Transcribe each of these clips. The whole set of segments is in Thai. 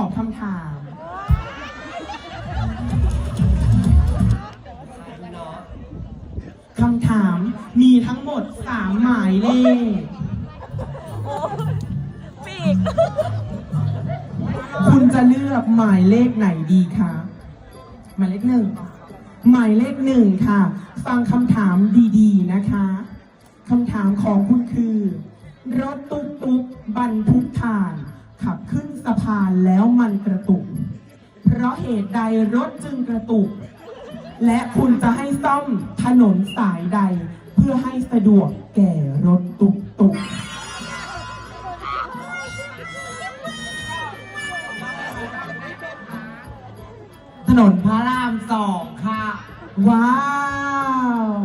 อบคำถาม คำถามมีทั้งหมดสามหมายเลขปีกคุณจะเลือกหมายเลขไหนดีคะหมายเลขหนึ่งหมายเลขหนึ่งค่ะ ฟังคำถามดีๆนะคะคำถามของคุณคือ รถตุ๊กตุ๊กบรรทุกถ่าน ขับขึ้น สะพานแล้วมันกระตุก เพราะเหตุใดรถจึงกระตุก และคุณจะให้ซ่อมถนนสายใด เพื่อให้สะดวกแก่รถตุ๊กตุ๊กถนนพระรามสองค่ะ ว้าว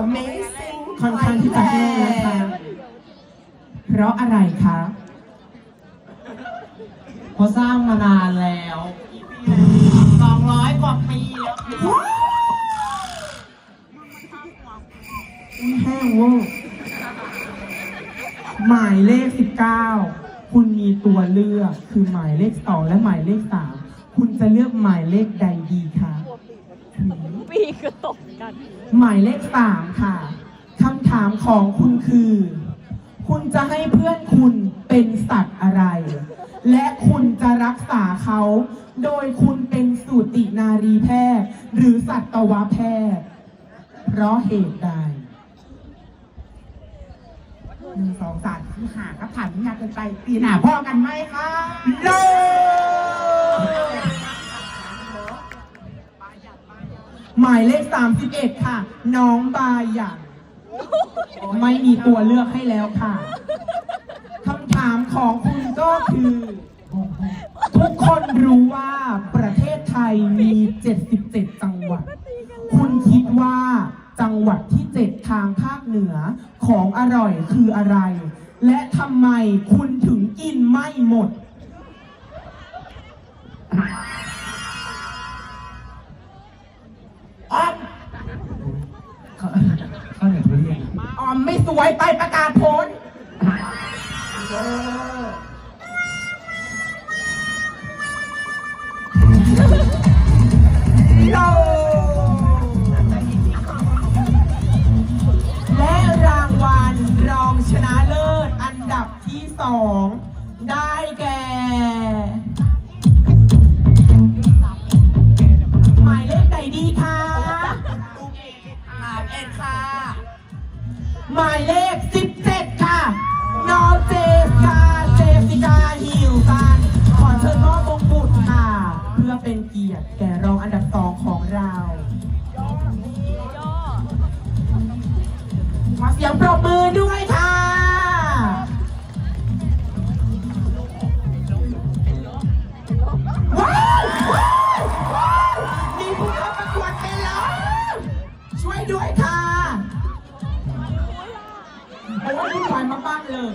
Amazing ค่อนข้างที่จะแห้งนะคะเพ ราะอะไรคะเพราะสร้างมานานแล้วสองร้อยกว่าปีแล้วค่ะแห้งเวอร์หมายเลข19คุณมีตัวเลือกคือหมายเลข2และหมายเลข3คุณจะเลือกหมายเลขใดดีคะปีกก็ตกกัน หมายเลข3ค่ะคำถามของคุณคือ คุณจะให้เพื่อนคุณเป็นสัตว์อะไร และคุณจะรักษาเขา โดยคุณเป็นสูตินารีแพทย์หรือสัตวแพทย์ เพราะเหตุใดหนึ่งสองสามที่หากับผ่านงานกันไปปีหน้าพ่อกันไหมคะโลหมายเลข31ค่ะ น้องบาหยัน ไม่มีตัวเลือกให้แล้วค่ะคำถามของคุณก็คือ ทุกคนรู้ว่าประเทศไทยมี 77 จังหวัด คุณคิดว่าจังหวัดที่ 7 ทางภาคเหนือของอร่อยคืออะไร และทำไมคุณถึงกินไม่หมด ออมไม่สวยไปประกาศผลโลและรางวัลรองชนะเลิศอันดับที่สองได้แก่หมายเลขไหนดีคะถามเอ็ดค่ะ หมายเลข 17 ค่ะน้องเจสกาเจสิกาฮิวตัน ขอเชิญมอบมงกุฎค่ะ เพื่อเป็นเกียรติแก่ายมากๆเลย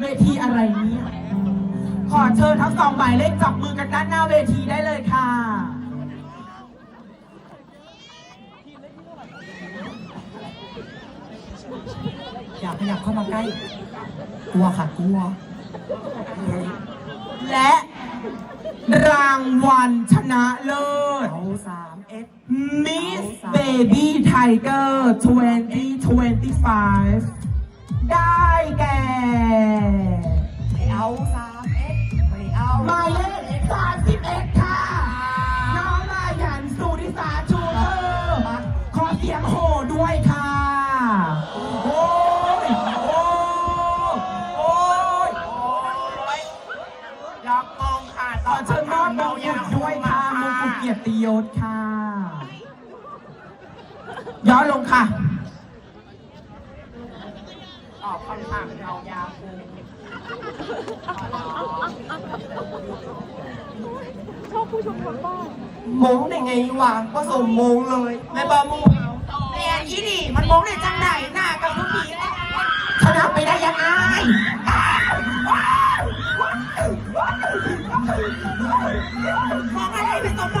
เวทีอะไรเนี่ยขอเชิญทั้งสองหมายเลขจับมือกันด้านหน้าเวทีได้เลยค่ะ อยากขยับเข้ามาใกล้ กลัวค่ะกลัว และรางวัลชนะเลิศ เอาสามเอ็ด Miss Baby Tiger 2025 ได้แก่ ไม่เอาสามเอ็ดไม่เอาหมายเลข31ค่ะ น้องมายันสุริสาชูเออขอเสียงโห่ด้วยค่ะ โอ้ย โอ้ย โอ้ยอยากมองค่ะขอเชิญมอบมงกุฎด้วยค่ะมงกุฎเกียรติยศค่ะ ย้อนลงค่ะ ตอบคำถามเรายาวคูชอบผู้ชมทางบ้านมงได้ไงวะผสมมงเลยแม่บอมงแม่อีนี่มันมงได้จังไหนหน้ากับทุกผีแล้วชนะไปได้ยังไงมองอะไรเป็นตัว